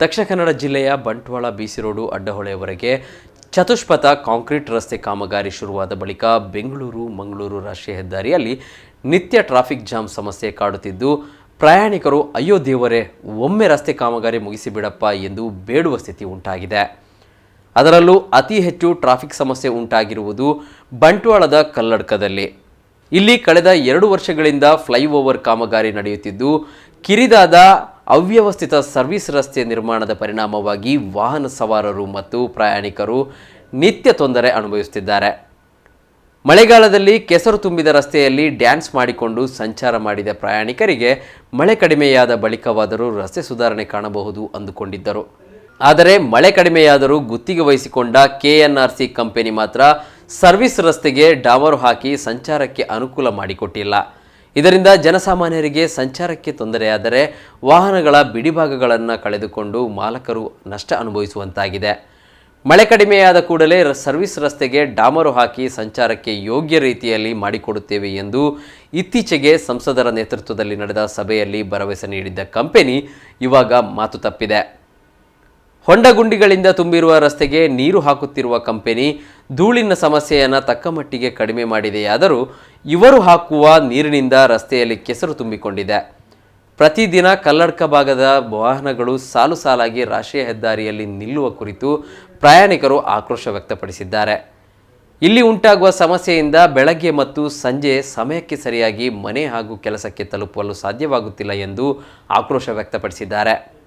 ದಕ್ಷಿಣ ಕನ್ನಡ ಜಿಲ್ಲೆಯ ಬಂಟ್ವಾಳ ಬಿಸಿ ರೋಡು ಅಡ್ಡಹೊಳೆಯವರೆಗೆ ಚತುಷ್ಪಥ ಕಾಂಕ್ರೀಟ್ ರಸ್ತೆ ಕಾಮಗಾರಿ ಶುರುವಾದ ಬಳಿಕ ಬೆಂಗಳೂರು, ಮಂಗಳೂರು ರಾಷ್ಟ್ರೀಯ ಹೆದ್ದಾರಿಯಲ್ಲಿ ನಿತ್ಯ ಟ್ರಾಫಿಕ್ ಜಾಮ್ ಸಮಸ್ಯೆ ಕಾಡುತ್ತಿದ್ದು, ಪ್ರಯಾಣಿಕರು ಅಯ್ಯೋ ದೇವರೇ, ಒಮ್ಮೆ ರಸ್ತೆ ಕಾಮಗಾರಿ ಮುಗಿಸಿಬಿಡಪ್ಪ ಎಂದು ಬೇಡುವ ಸ್ಥಿತಿ ಉಂಟಾಗಿದೆ. ಅದರಲ್ಲೂ ಅತಿ ಹೆಚ್ಚು ಟ್ರಾಫಿಕ್ ಸಮಸ್ಯೆ ಉಂಟಾಗಿರುವುದು ಬಂಟ್ವಾಳದ ಕಲ್ಲಡ್ಕದಲ್ಲಿ. ಇಲ್ಲಿ ಕಳೆದ ಎರಡು ವರ್ಷಗಳಿಂದ ಫ್ಲೈಓವರ್ ಕಾಮಗಾರಿ ನಡೆಯುತ್ತಿದ್ದು, ಕಿರಿದಾದ ಅವ್ಯವಸ್ಥಿತ ಸರ್ವಿಸ್ ರಸ್ತೆ ನಿರ್ಮಾಣದ ಪರಿಣಾಮವಾಗಿ ವಾಹನ ಸವಾರರು ಮತ್ತು ಪ್ರಯಾಣಿಕರು ನಿತ್ಯ ತೊಂದರೆ ಅನುಭವಿಸುತ್ತಿದ್ದಾರೆ. ಮಳೆಗಾಲದಲ್ಲಿ ಕೆಸರು ತುಂಬಿದ ರಸ್ತೆಯಲ್ಲಿ ಡ್ಯಾನ್ಸ್ ಮಾಡಿಕೊಂಡು ಸಂಚಾರ ಮಾಡಿದ ಪ್ರಯಾಣಿಕರಿಗೆ ಮಳೆ ಕಡಿಮೆಯಾದ ಬಳಿಕವಾದರೂ ರಸ್ತೆ ಸುಧಾರಣೆ ಕಾಣಬಹುದು ಅಂದುಕೊಂಡಿದ್ದರು. ಆದರೆ ಮಳೆ ಕಡಿಮೆಯಾದರೂ ಗುತ್ತಿಗೆ ವಹಿಸಿಕೊಂಡ ಕೆಎನ್ಆರ್ಸಿ ಕಂಪನಿ ಮಾತ್ರ ಸರ್ವಿಸ್ ರಸ್ತೆಗೆ ಡಾಮರು ಹಾಕಿ ಸಂಚಾರಕ್ಕೆ ಅನುಕೂಲ ಮಾಡಿಕೊಟ್ಟಿಲ್ಲ. ಇದರಿಂದ ಜನಸಾಮಾನ್ಯರಿಗೆ ಸಂಚಾರಕ್ಕೆ ತೊಂದರೆಯಾದರೆ ವಾಹನಗಳ ಬಿಡಿಭಾಗಗಳನ್ನು ಕಳೆದುಕೊಂಡು ಮಾಲಕರು ನಷ್ಟ ಅನುಭವಿಸುವಂತಾಗಿದೆ. ಮಳೆ ಕಡಿಮೆಯಾದ ಕೂಡಲೇ ಸರ್ವಿಸ್ ರಸ್ತೆಗೆ ಡಾಮರು ಹಾಕಿ ಸಂಚಾರಕ್ಕೆ ಯೋಗ್ಯ ರೀತಿಯಲ್ಲಿ ಮಾಡಿಕೊಡುತ್ತೇವೆ ಎಂದು ಇತ್ತೀಚೆಗೆ ಸಂಸದರ ನೇತೃತ್ವದಲ್ಲಿ ನಡೆದ ಸಭೆಯಲ್ಲಿ ಭರವಸೆ ನೀಡಿದ್ದ ಕಂಪನಿ ಇವಾಗ ಮಾತು ತಪ್ಪಿದೆ. ಹೊಂಡಗುಂಡಿಗಳಿಂದ ತುಂಬಿರುವ ರಸ್ತೆಗೆ ನೀರು ಹಾಕುತ್ತಿರುವ ಕಂಪೆನಿ ಧೂಳಿನ ಸಮಸ್ಯೆಯನ್ನು ತಕ್ಕ ಮಟ್ಟಿಗೆ ಕಡಿಮೆ ಮಾಡಿದೆಯಾದರೂ ಇವರು ಹಾಕುವ ನೀರಿನಿಂದ ರಸ್ತೆಯಲ್ಲಿ ಕೆಸರು ತುಂಬಿಕೊಂಡಿದೆ. ಪ್ರತಿದಿನ ಕಲ್ಲಡ್ಕ ಭಾಗದ ವಾಹನಗಳು ಸಾಲು ಸಾಲಾಗಿ ರಾಷ್ಟ್ರೀಯ ಹೆದ್ದಾರಿಯಲ್ಲಿ ನಿಲ್ಲುವ ಕುರಿತು ಪ್ರಯಾಣಿಕರು ಆಕ್ರೋಶ ವ್ಯಕ್ತಪಡಿಸಿದ್ದಾರೆ. ಇಲ್ಲಿ ಉಂಟಾಗುವ ಸಮಸ್ಯೆಯಿಂದ ಬೆಳಗ್ಗೆ ಮತ್ತು ಸಂಜೆ ಸಮಯಕ್ಕೆ ಸರಿಯಾಗಿ ಮನೆ ಹಾಗೂ ಕೆಲಸಕ್ಕೆ ತಲುಪಲು ಸಾಧ್ಯವಾಗುತ್ತಿಲ್ಲ ಎಂದು ಆಕ್ರೋಶ ವ್ಯಕ್ತಪಡಿಸಿದ್ದಾರೆ.